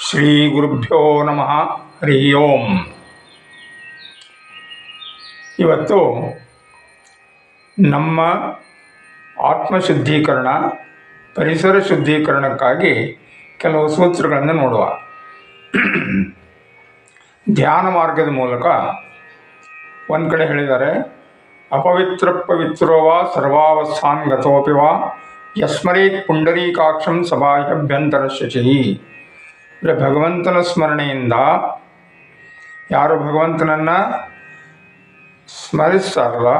ಶ್ರೀ ಗುರುಭ್ಯೋ ನಮಃ. ಹರಿ ಓಂ. ಇವತ್ತು ನಮ್ಮ ಆತ್ಮಶುದ್ಧೀಕರಣ, ಪರಿಸರ ಶುದ್ಧೀಕರಣಕ್ಕಾಗಿ ಕೆಲವು ಸೂತ್ರಗಳನ್ನು ನೋಡುವ. ಧ್ಯಾನ ಮಾರ್ಗದ ಮೂಲಕ ಒಂದು ಕಡೆ ಹೇಳಿದ್ದಾರೆ, ಅಪವಿತ್ರ ಪವಿತ್ರೋ ವಾ ಸರ್ವಾವಸ್ಥಾನ್ ಗತೋಪಿ ವಾ, ಯಸ್ಮರೇತ್ ಪುಂಡರೀಕಾಕ್ಷಂ ಸಭಾಭ್ಯಂತರ ಶಚಿ ಅಂದರೆ ಭಗವಂತನ ಸ್ಮರಣೆಯಿಂದ ಯಾರು ಭಗವಂತನನ್ನು ಸ್ಮರಿಸ್ತಾರಲ್ಲ,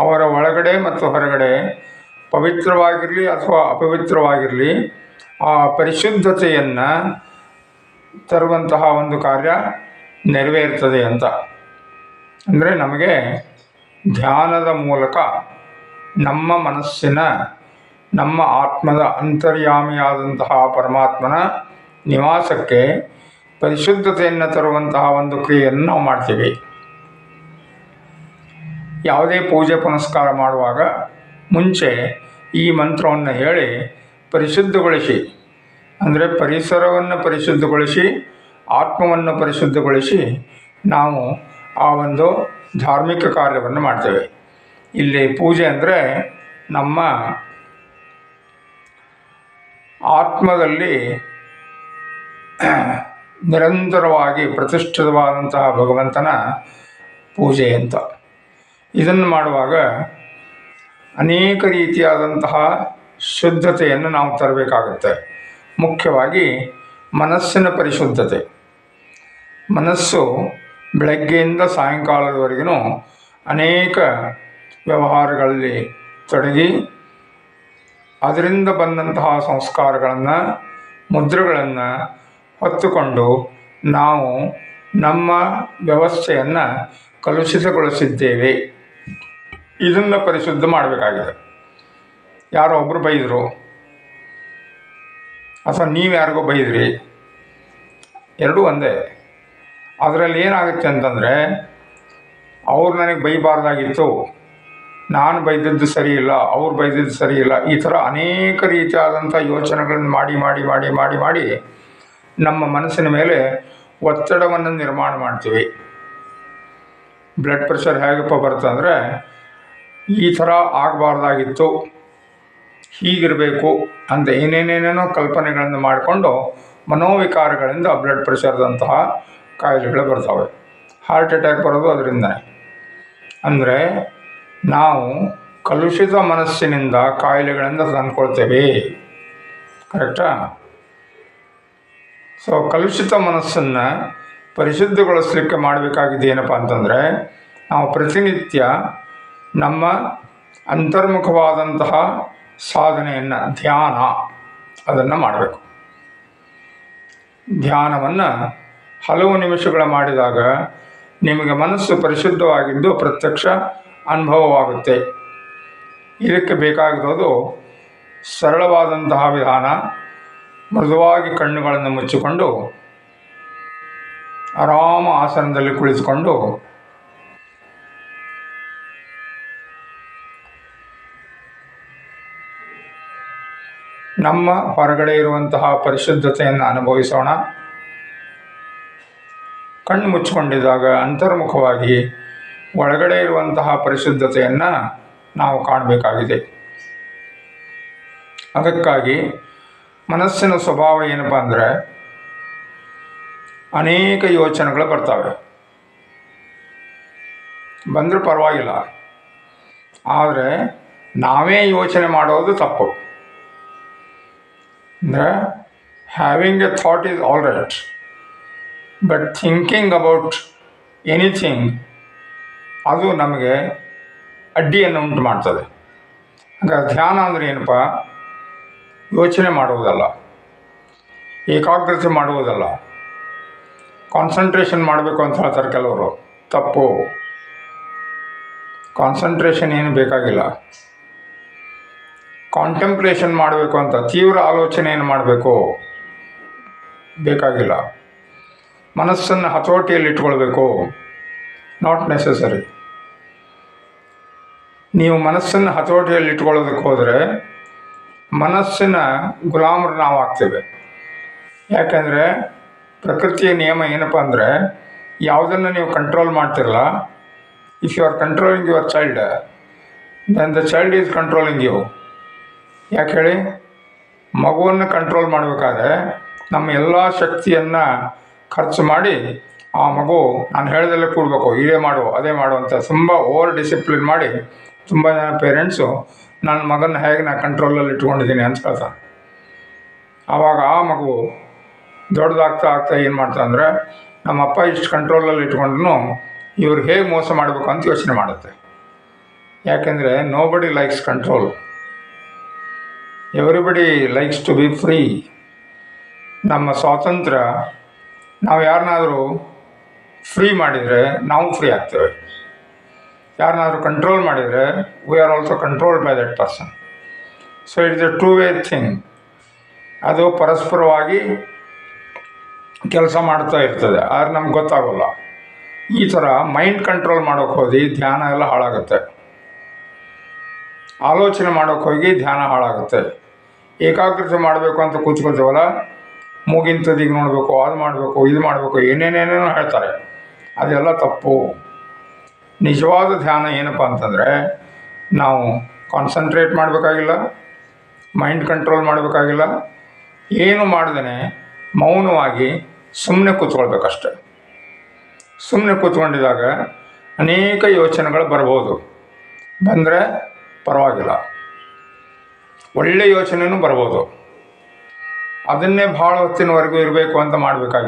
ಅವರ ಒಳಗಡೆ ಮತ್ತು ಹೊರಗಡೆ ಪವಿತ್ರವಾಗಿರಲಿ ಅಥವಾ ಅಪವಿತ್ರವಾಗಿರಲಿ ಆ ಪರಿಶುದ್ಧತೆಯನ್ನು ತರುವಂತಹ ಒಂದು ಕಾರ್ಯ ನೆರವೇರ್ತದೆ ಅಂತ. ಅಂದರೆ ನಮಗೆ ಧ್ಯಾನದ ಮೂಲಕ ನಮ್ಮ ಮನಸ್ಸಿನ, ನಮ್ಮ ಆತ್ಮದ ಅಂತರ್ಯಾಮಿಯಾದಂತಹ ಪರಮಾತ್ಮನ ನಿವಾಸಕ್ಕೆ ಪರಿಶುದ್ಧತೆಯನ್ನು ತರುವಂತಹ ಒಂದು ಕ್ರಿಯೆಯನ್ನು ನಾವು ಮಾಡ್ತೀವಿ. ಯಾವುದೇ ಪೂಜೆ ಪುನಸ್ಕಾರ ಮಾಡುವಾಗ ಮುಂಚೆ ಈ ಮಂತ್ರವನ್ನು ಹೇಳಿ ಪರಿಶುದ್ಧಗೊಳಿಸಿ, ಅಂದರೆ ಪರಿಸರವನ್ನು ಪರಿಶುದ್ಧಗೊಳಿಸಿ, ಆತ್ಮವನ್ನು ಪರಿಶುದ್ಧಗೊಳಿಸಿ ನಾವು ಆ ಒಂದು ಧಾರ್ಮಿಕ ಕಾರ್ಯವನ್ನು ಮಾಡ್ತೇವೆ. ಇಲ್ಲಿ ಪೂಜೆ ಅಂದರೆ ನಮ್ಮ ಆತ್ಮದಲ್ಲಿ ನಿರಂತರವಾಗಿ ಪ್ರತಿಷ್ಠಿತವಾದಂತಹ ಭಗವಂತನ ಪೂಜೆ ಅಂತ. ಇದನ್ನು ಮಾಡುವಾಗ ಅನೇಕ ರೀತಿಯಾದಂತಹ ಶುದ್ಧತೆಯನ್ನು ನಾವು ತರಬೇಕಾಗುತ್ತೆ. ಮುಖ್ಯವಾಗಿ ಮನಸ್ಸಿನ ಪರಿಶುದ್ಧತೆ. ಮನಸ್ಸು ಬೆಳಗ್ಗೆಯಿಂದ ಸಾಯಂಕಾಲದವರೆಗೂ ಅನೇಕ ವ್ಯವಹಾರಗಳಲ್ಲಿ ತೊಡಗಿ ಅದರಿಂದ ಬಂದಂತಹ ಸಂಸ್ಕಾರಗಳನ್ನು, ಮುದ್ರೆಗಳನ್ನು ಹೊತ್ತುಕೊಂಡು ನಾವು ನಮ್ಮ ವ್ಯವಸ್ಥೆಯನ್ನು ಕಲುಷಿತಗೊಳಿಸಿದ್ದೇವೆ. ಇದನ್ನು ಪರಿಶುದ್ಧ ಮಾಡಬೇಕಾಗಿದೆ. ಯಾರೋ ಒಬ್ಬರು ಬೈದರು, ಅಥವಾ ನೀವು ಯಾರಿಗೋ ಬೈದ್ರಿ, ಎರಡೂ ಒಂದೇ. ಅದರಲ್ಲಿ ಏನಾಗುತ್ತೆ ಅಂತಂದರೆ, ಅವ್ರು ನನಗೆ ಬೈಬಾರ್ದಾಗಿತ್ತು, ನಾನು ಬೈದಿದ್ದು ಸರಿ ಇಲ್ಲ, ಅವ್ರು ಬೈದಿದ್ದು ಸರಿ ಇಲ್ಲ, ಈ ಥರ ಅನೇಕ ರೀತಿಯಾದಂಥ ಯೋಚನೆಗಳನ್ನು ಮಾಡಿ ಮಾಡಿ ಮಾಡಿ ಮಾಡಿ ಮಾಡಿ ನಮ್ಮ ಮನಸ್ಸಿನ ಮೇಲೆ ಒತ್ತಡವನ್ನು ನಿರ್ಮಾಣ ಮಾಡ್ತೀವಿ. ಬ್ಲಡ್ ಪ್ರೆಷರ್ ಹೇಗಪ್ಪ ಬರ್ತಂದರೆ ಈ ಥರ ಆಗಬಾರ್ದಾಗಿತ್ತು, ಹೀಗಿರಬೇಕು ಅಂತ ಏನೇನೇನೇನೋ ಕಲ್ಪನೆಗಳನ್ನು ಮಾಡಿಕೊಂಡು ಮನೋವಿಕಾರಗಳಿಂದ ಬ್ಲಡ್ ಪ್ರೆಷರ್ದಂತಹ ಕಾಯಿಲೆಗಳು ಬರ್ತವೆ. ಹಾರ್ಟ್ ಅಟ್ಯಾಕ್ ಬರೋದು ಅದರಿಂದ ಅಂದರೆ ನಾವು ಕಲುಷಿತ ಮನಸ್ಸಿನಿಂದ ಕಾಯಿಲೆಗಳಿಂದ ತಂದ್ಕೊಳ್ತೇವೆ. ಕರೆಕ್ಟಾ ಸೊ ಕಲುಷಿತ ಮನಸ್ಸನ್ನು ಪರಿಶುದ್ಧಗೊಳಿಸ್ಲಿಕ್ಕೆ ಮಾಡಬೇಕಾಗಿದೆ ಏನಪ್ಪ ಅಂತಂದರೆ, ನಾವು ಪ್ರತಿನಿತ್ಯ ನಮ್ಮ ಅಂತರ್ಮುಖವಾದಂತಹ ಸಾಧನೆಯನ್ನು, ಧ್ಯಾನ, ಅದನ್ನು ಮಾಡಬೇಕು. ಧ್ಯಾನವನ್ನು ಹಲವು ನಿಮಿಷಗಳ ಮಾಡಿದಾಗ ನಿಮಗೆ ಮನಸ್ಸು ಪರಿಶುದ್ಧವಾಗಿದ್ದು ಪ್ರತ್ಯಕ್ಷ ಅನುಭವವಾಗುತ್ತೆ. ಇದಕ್ಕೆ ಬೇಕಾಗಿರೋದು ಸರಳವಾದಂತಹ ವಿಧಾನ ಮೃದುವಾಗಿ ಕಣ್ಣುಗಳನ್ನು ಮುಚ್ಚಿಕೊಂಡು ಆರಾಮ ಆಸನದಲ್ಲಿ ಕುಳಿತುಕೊಂಡು ನಮ್ಮ ಹೊರಗಡೆ ಇರುವಂತಹ ಪರಿಶುದ್ಧತೆಯನ್ನು ಅನುಭವಿಸೋಣ. ಕಣ್ಣು ಮುಚ್ಚಿಕೊಂಡಿದ್ದಾಗ ಅಂತರ್ಮುಖವಾಗಿ ಒಳಗಡೆ ಇರುವಂತಹ ಪರಿಶುದ್ಧತೆಯನ್ನು ನಾವು ಕಾಣಬೇಕಾಗಿದೆ. ಅದಕ್ಕಾಗಿ ಮನಸ್ಸಿನ ಸ್ವಭಾವ ಏನಪ್ಪ ಅಂದರೆ ಅನೇಕ ಯೋಚನೆಗಳು ಬರ್ತವೆ. ಬಂದರೂ ಪರವಾಗಿಲ್ಲ. ಆದರೆ ನಾವೇ ಯೋಚನೆ ಮಾಡೋದು ತಪ್ಪು. ಅಂದರೆ having a thought is all right but thinking about anything ಅದು ನಮಗೆ ಅಡ್ಡಿಯನ್ನು ಉಂಟು ಮಾಡ್ತದೆ ಹಾಗಾದ್ರೆ ಧ್ಯಾನ ಅಂದರೆ ಏನಪ್ಪ? ಯೋಚನೆ ಮಾಡುವುದಲ್ಲ, ಏಕಾಗ್ರತೆ ಮಾಡುವುದಲ್ಲ ಕಾನ್ಸಂಟ್ರೇಷನ್ ಮಾಡಬೇಕು ಅಂತ ಹೇಳ್ತಾರೆ ಕೆಲವರು. ತಪ್ಪು. ಕಾನ್ಸಂಟ್ರೇಷನ್ ಏನು ಬೇಕಾಗಿಲ್ಲ. ಕಾಂಟೆಂಪ್ಲೇಷನ್ ಮಾಡಬೇಕು ಅಂತ, ತೀವ್ರ ಆಲೋಚನೆ ಏನು ಮಾಡಬೇಕು. ಬೇಕಾಗಿಲ್ಲ. ಮನಸ್ಸನ್ನು ಹತೋಟಿಯಲ್ಲಿ ಇಟ್ಕೊಳ್ಬೇಕು. ನಾಟ್ ನೆಸಸರಿ ನೀವು ಮನಸ್ಸನ್ನು ಹತೋಟಿಯಲ್ಲಿ ಇಟ್ಕೊಳ್ಳೋದಕ್ಕೆ ಹೋದರೆ ಮನಸ್ಸಿನ ಗುಲಾಮರು ನಾವು ಆಗ್ತೇವೆ ಯಾಕೆಂದರೆ ಪ್ರಕೃತಿಯ ನಿಯಮ ಏನಪ್ಪ ಅಂದರೆ, ಯಾವುದನ್ನು ನೀವು ಕಂಟ್ರೋಲ್ ಮಾಡ್ತಿರಲ್ಲ if you are controlling your child then the child is controlling you ಯಾಕೆ ಹೇಳಿ? ಮಗುವನ್ನು ಕಂಟ್ರೋಲ್ ಮಾಡಬೇಕಾದ್ರೆ ನಮ್ಮ ಎಲ್ಲ ಶಕ್ತಿಯನ್ನು ಖರ್ಚು ಮಾಡಿ ಆ ಮಗು, ನಾನು ಹೇಳ್ದಲ್ಲೇ ಕೂಡಬೇಕು ಇದೇ ಮಾಡು, ಅದೇ ಮಾಡು ಅಂತ ತುಂಬ ಓವರ್ ಡಿಸಿಪ್ಲಿನ್ ಮಾಡಿ ತುಂಬ ಜನ ಪೇರೆಂಟ್ಸು ನನ್ನ ಮಗನ ಹೇಗೆ ನಾನು ಕಂಟ್ರೋಲಲ್ಲಿ ಇಟ್ಕೊಂಡಿದ್ದೀನಿ ಹೇಳ್ತಾರೆ ಆವಾಗ ಆ ಮಗು ದೊಡ್ಡದಾಗ್ತಾ ಆಗ್ತಾ ಏನು ಮಾಡ್ತಾ ಅಂದರೆ, ನಮ್ಮ ಅಪ್ಪ ಇಷ್ಟು ಕಂಟ್ರೋಲಲ್ಲಿ ಇಟ್ಕೊಂಡ್ರು ಇವ್ರು ಹೇಗೆ ಮೋಸ ಮಾಡಬೇಕು ಅಂತ ಯೋಚನೆ ಮಾಡುತ್ತೆ. ಯಾಕೆಂದರೆ nobody likes control everybody likes to be free ನಮ್ಮ ಸ್ವಾತಂತ್ರ್ಯ, ನಾವು ಯಾರನ್ನಾದರೂ ಫ್ರೀ ಮಾಡಿದರೆ, ನಾವು ಫ್ರೀ ಆಗ್ತೇವೆ. ಯಾರನ್ನಾದರೂ ಕಂಟ್ರೋಲ್ ಮಾಡಿದರೆ we are also controlled by that person so it's a two way thing ಅದು ಪರಸ್ಪರವಾಗಿ ಕೆಲಸ ಮಾಡ್ತಾ ಇರ್ತದೆ. ಆದರೆ ನಮ್ಗೆ ಗೊತ್ತಾಗೋಲ್ಲ. ಈ ಥರ ಮೈಂಡ್ ಕಂಟ್ರೋಲ್ ಮಾಡೋಕ್ಕೆ ಹೋಗಿ ಧ್ಯಾನ ಎಲ್ಲ ಹಾಳಾಗುತ್ತೆ. ಆಲೋಚನೆ ಮಾಡೋಕ್ಕೆ ಹೋಗಿ ಧ್ಯಾನ ಹಾಳಾಗುತ್ತೆ. ಏಕಾಗ್ರತೆ ಮಾಡಬೇಕು ಅಂತ ಕೂತ್ಕೊಳ್ತೀವಲ್ಲ? ಮೂಗಿನ ತುದಿಗೆ ನೋಡಬೇಕು, ಅದು ಮಾಡಬೇಕು, ಇದು ಮಾಡಬೇಕು, ಏನೇನೇನೇನೋ ಹೇಳ್ತಾರೆ. ಅದೆಲ್ಲ ತಪ್ಪು. ನಿಜವಾದ ಧ್ಯಾನ ಏನಪ್ಪ ಅಂತಂದರೆ, ನಾವು ಕಾನ್ಸಂಟ್ರೇಟ್ ಮಾಡಬೇಕಾಗಿಲ್ಲ ಮೈಂಡ್ ಕಂಟ್ರೋಲ್ ಮಾಡಬೇಕಾಗಿಲ್ಲ, ಏನು ಮಾಡ್ದೇ ಮೌನವಾಗಿ ಸುಮ್ಮನೆ ಕೂತ್ಕೊಳ್ಬೇಕಷ್ಟೆ. ಸುಮ್ಮನೆ ಕೂತ್ಕೊಂಡಿದ್ದಾಗ ಅನೇಕ ಯೋಚನೆಗಳು ಬರ್ಬೋದು. ಬಂದರೆ ಪರವಾಗಿಲ್ಲ. ಒಳ್ಳೆ ಯೋಚನೆಯೂ ಬರ್ಬೋದು. ಅದನ್ನೇ ಭಾಳ ಹೊತ್ತಿನವರೆಗೂ ಇರಬೇಕು ಅಂತ ಮಾಡಬೇಕಾಗಿಲ್ಲ.